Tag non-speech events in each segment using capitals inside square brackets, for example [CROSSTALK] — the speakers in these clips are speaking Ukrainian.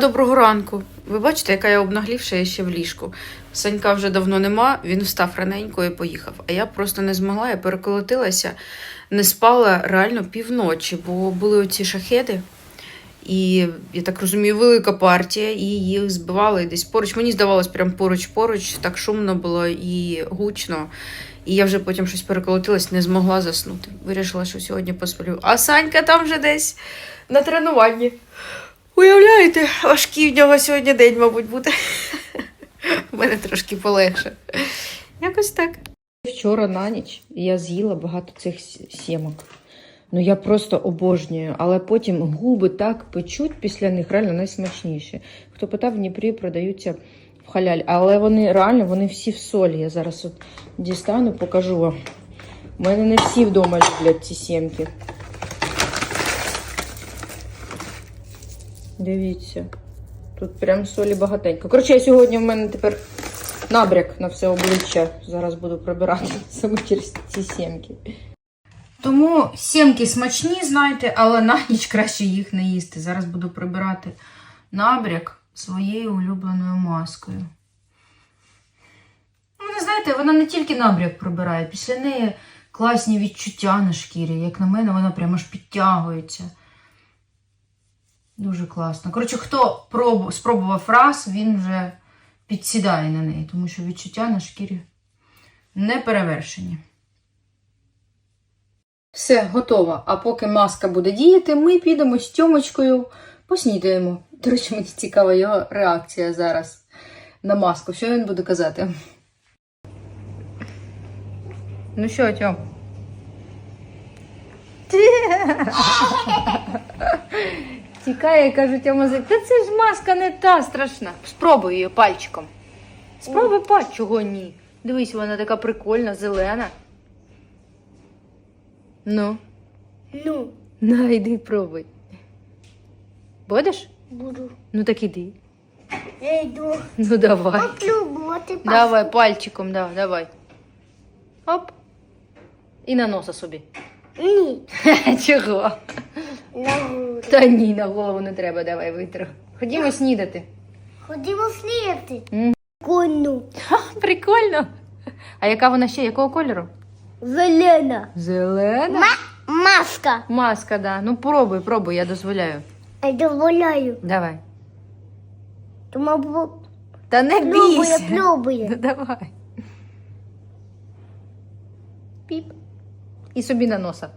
Доброго ранку. Ви бачите, яка я обнаглівша, я ще в ліжку. Санька вже давно нема, він встав раненько і поїхав. А я просто не змогла, я переколотилася, не спала реально півночі, бо були оці шахеди. І я так розумію, велика партія, і їх збивали десь поруч. Мені здавалось, прям поруч-поруч, так шумно було і гучно. І я вже потім щось переколотилась, не змогла заснути. Вирішила, що сьогодні посплю. А Санька там вже десь на тренуванні. Уявляєте, важкий в нього сьогодні день, мабуть, буде. У мене трошки полегше. Якось так. Вчора на ніч я з'їла багато цих сімок. Ну я просто обожнюю, але потім губи так печуть після них, реально найсмачніші. Хто питав, в Дніпрі продаються в халяль, але вони реально вони всі в солі. Я зараз от дістану, покажу вам. У мене не всі вдома люблять ці сімки. Дивіться. Тут прям солі багатенько. Коротше, сьогодні в мене тепер набряк на все обличчя. Зараз буду прибирати [LAUGHS] саме через ці сімки. Тому сімки смачні, знаєте, але на ніч краще їх не їсти. Зараз буду прибирати набряк своєю улюбленою маскою. Ви знаєте, вона не тільки набряк прибирає, після неї класні відчуття на шкірі. Як на мене, вона прямо аж підтягується. Дуже класно. Коротше, хто пробу, спробував раз, він вже підсідає на неї, тому що відчуття на шкірі не перевершені. Все, готово. А поки маска буде діяти, ми підемо з Тьомочкою поснідаємо. До речі, мені цікава його реакція зараз на маску. Що він буде казати? Ну що, Тьом? [LAUGHS] Тікає, каже Тьома, та це ж маска не та страшна. Спробуй її пальчиком. Спробуй пальчик, чого ні. Дивись, вона така прикольна, зелена. Ну, Ну, на, йди пробуй. Будеш? буду. Ну так іди. Я йду. Ну давай. Попробувати Давай, пальчиком, да, давай. Оп. І на носа собі. Ні. [LAUGHS] Чого? На. Та ні, на голову не треба, давай витру. Ходімо снідати. Ходімо. Мгм. Кону. Ха, прикольно. А яка вона ще? Якого кольору? Зелена. Зелена. Ма- маска. Маска, да. Ну пробуй, пробуй, я дозволяю. Я дозволяю. Давай. Тому бу- Та не пробує, бійся. Ну [LAUGHS] давай. Піп. І собі на носа.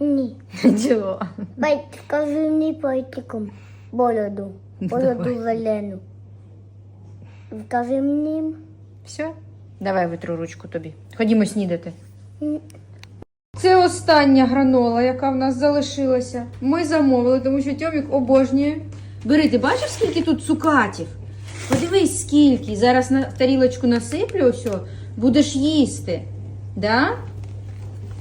Ні. [LAUGHS] Чого? Бать, скажи мені пальчиком. Бороду. Бороду Давай. зелену. Скажи мені. Все? Давай витру ручку тобі. Ходімо снідати. Це остання гранола, яка в нас залишилася. Ми замовили, тому що Тьомік обожнює. Бери, ти бачиш, скільки тут цукатів? Подивись, скільки. Зараз на тарілочку насиплю, о, будеш їсти. Да?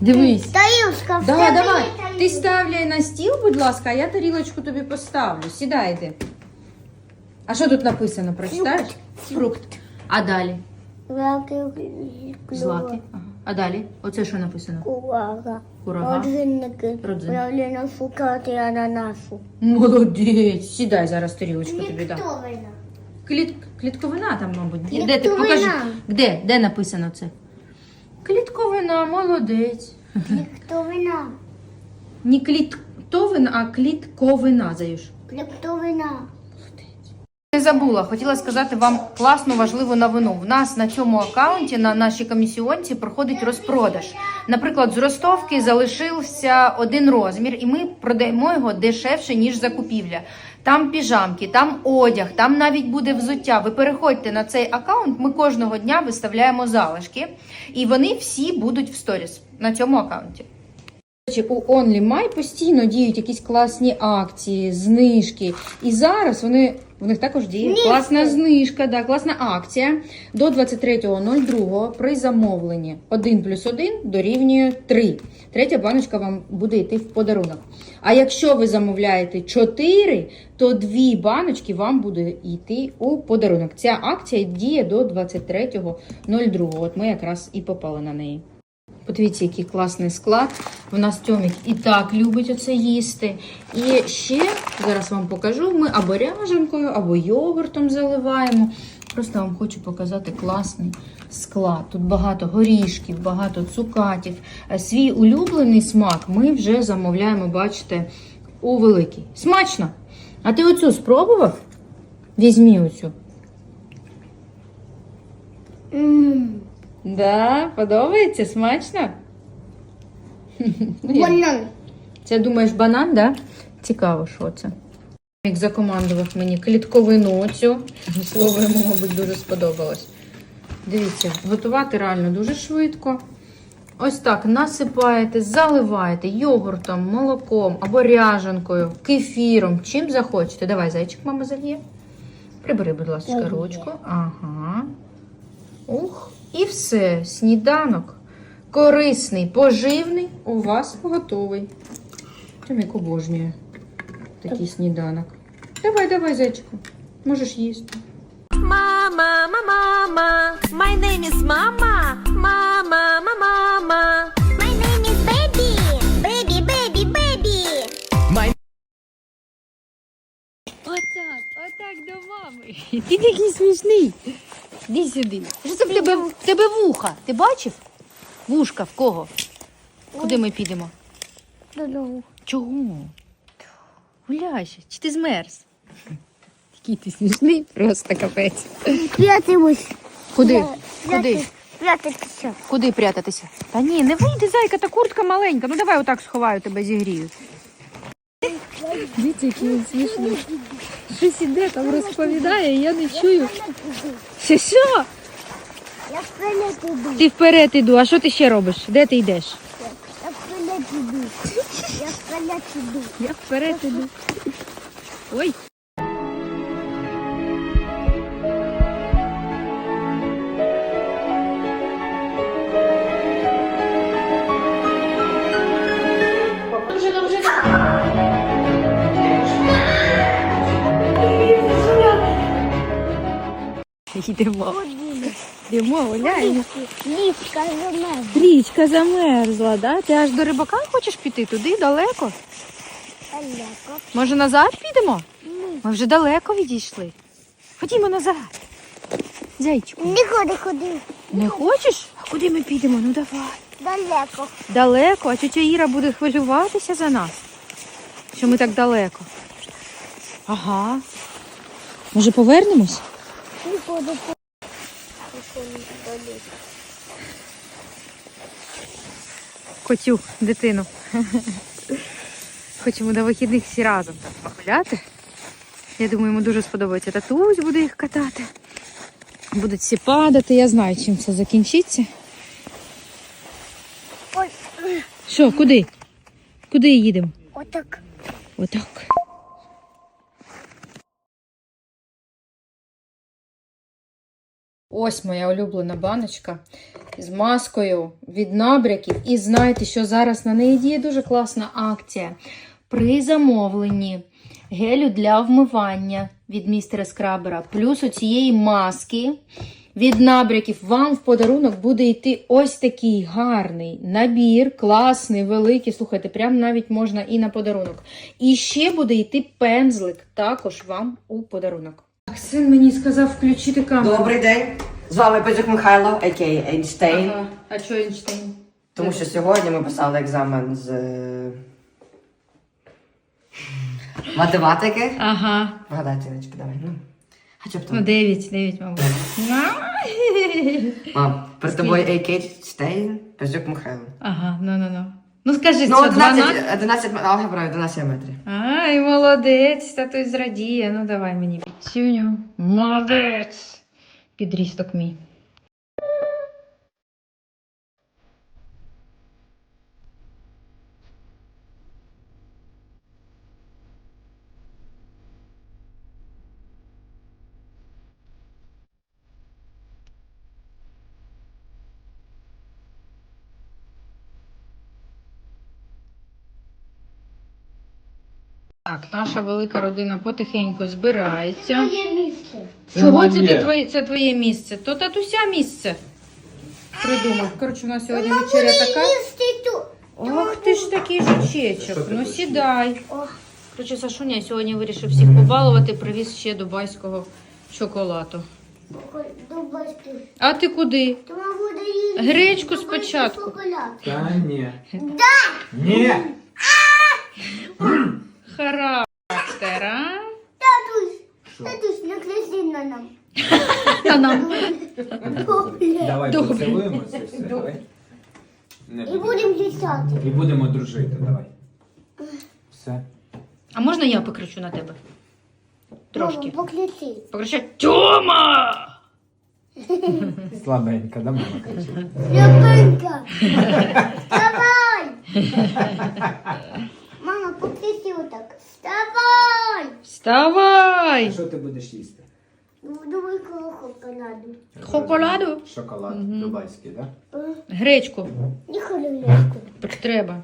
Дивись. Тарілка, Да, встави давай. Ти ставляй на стіл, будь ласка, а я тарілочку тобі поставлю. Сідай ти. А що тут написано? Прочитаєш? Фрукт. А далі? Злаки. Ага. А далі? Оце що написано? Увага. Курага. Родзинники. Родзинники. Правильно шукати ананасу. Молодець. Сідай зараз тарілочку тобі дам. Клітковина. Кліт... Клітковина там, мабуть. Де ти? Клітковина. Покажи. Де? Де написано це? Клітковина, молодець. Клітковина. Не клітковина, а клітковина, Заюш. Клітковина. Не забула, хотіла сказати вам класну важливу новину. В нас на цьому аккаунті, на нашій комісіонці, проходить розпродаж. Наприклад, з ростовки залишився один розмір, і ми продаємо його дешевше, ніж закупівля. Там піжамки, там одяг, там навіть буде взуття. Ви переходьте на цей аккаунт. Ми кожного дня виставляємо залишки, і вони всі будуть в сторіс на цьому аккаунті. У OnlyMy постійно діють якісь класні акції, знижки. І зараз вони в них також діє Знижки. класна знижка, да, класна акція. До 23.02 при замовленні 1 плюс 1 дорівнює 3. Третя баночка вам буде йти в подарунок. А якщо ви замовляєте 4, то дві баночки вам буде йти у подарунок. Ця акція діє до 23.02. От ми якраз і попали на неї. Подивіться, який класний склад. В нас Тьомік і так любить оце їсти. І ще зараз вам покажу. Ми або ряженкою, або йогуртом заливаємо. Просто вам хочу показати класний склад. Тут багато горішків, багато цукатів. Е, Свій улюблений смак ми вже замовляємо, бачите, у великий. Смачно! А ти оцю спробував? Візьмі оцю. М, Да, подобається? Смачно? Банан. Це думаєш банан, да? Цікаво, що це. Як закомандував мені клітковину цю. Слово йому, мабуть, дуже сподобалось. Дивіться, готувати реально дуже швидко. Ось так насипаєте, заливаєте йогуртом, молоком або ряжанкою, кефіром, чим захочете. Давай, зайчик, мама зальє. Прибери, будь ласка, ручку. Ага. Ух, і все. Сніданок. Корисний, поживний у вас готовий. Томік обожнює такий сніданок. Давай, давай, зайчику. Можеш їсти. Mama, mama, mama. My name is Mama. Mama, mama, mama. My name is Baby. Baby, baby, baby. Отак, отак до мами. Ти такий смішний. Іди сюди. Що це в тебе, в тебе вуха? Ти бачив? Вушка в кого? Куди ми підемо? Додому. Чого? Гуляйся, чи ти змерз? Який ти смішний, просто капець. Прятимось. Куди? Куди? Прятатися. Куди прятатися? Та ні, не вийди, зайка, та куртка маленька. Ну давай отак сховаю, тебе зігрію. Дивіться, який він смішний. Щось іде, там розповідає, я не чую. Що, що? Я вперед іду. Ти вперед іду, а що ти ще робиш? Де ти йдеш? Я вперед іду. Я вперед іду. Я вперед іду. Ой. Йдемо. Йдемо, гуляємо. Ліска замерзла. Річка замерзла, да? Ти аж до рибака хочеш піти туди далеко? Далеко. Може назад підемо? Ми вже далеко відійшли. Ходімо назад. Зайчику. Не ходи, ходи. Не хочеш? А куди ми підемо? Ну давай. Далеко. Далеко, а тетя Іра буде хвилюватися за нас. Що ми так далеко. Ага. Може повернемось? Не ходи. Котю, дитину. Хочемо до вихідних всі разом так погуляти. Я думаю, йому дуже сподобається. Татусь буде їх катати. Будуть всі падати. Я знаю, чим це закінчиться. Ой, Що, куди? Куди їдемо? отак. Отак. Ось моя улюблена баночка з маскою від набряків. І знаєте, що зараз на неї діє дуже класна акція. При замовленні гелю для вмивання від містера Скрабера, плюс оцієї маски від набряків вам в подарунок буде йти ось такий гарний набір, класний, великий. Слухайте, прям навіть можна і на подарунок. І ще буде йти пензлик також вам у подарунок. Син мені сказав включити камеру. Добрий день. З вами Петюк Михайло, а.к.а. Ейнштейн. Ага. А що Ейнштейн? Тому що сьогодні ми писали екзамен з е, математики. Ага. Вгадай, Тіночка, давай. Ну. Хоча б Ну, там. 9, 9, мабуть. [LAUGHS] Мам, перед тобою А.К. Ейнштейн, Петюк Михайло. Ага, ну ну ну. Ну скажи, Ну, що 11, 12? 11 алгебра, 11 геометрія. Ай, молодець, татусь зрадіє. Ну давай мені підсюню. Молодець. Підрісток мій. Так, наша велика родина потихеньку збирається. Чого це ти твоє, це твоє місце? То татуся місце. придумав. Коротше, у нас сьогодні вечеря така. Ох ти ж такий жучечок. Ну сідай. Коротше, Сашуня сьогодні вирішив всіх побалувати, привіз ще дубайського шоколаду. А ти куди? Гречку спочатку. Та ні. Ні. Характер, а? Татусь, Що? татусь, накляси на нам. Та нам. Давай Добре. поцілуємося все, давай. Не І будемо. будемо дістати. І будемо дружити, давай. Все. А можна я покричу на тебе? Трошки. Покляси. Покричу Тьома! [LAUGHS] Слабенька, да мама кричить. Любенька. Вставай. Мама, покляси отак. Вставай. Вставай! Що ти будеш їсти? Думай коло шоколаду. Шоколаду? Шоколад дубайський, да? Гречку. І холодку. Так треба.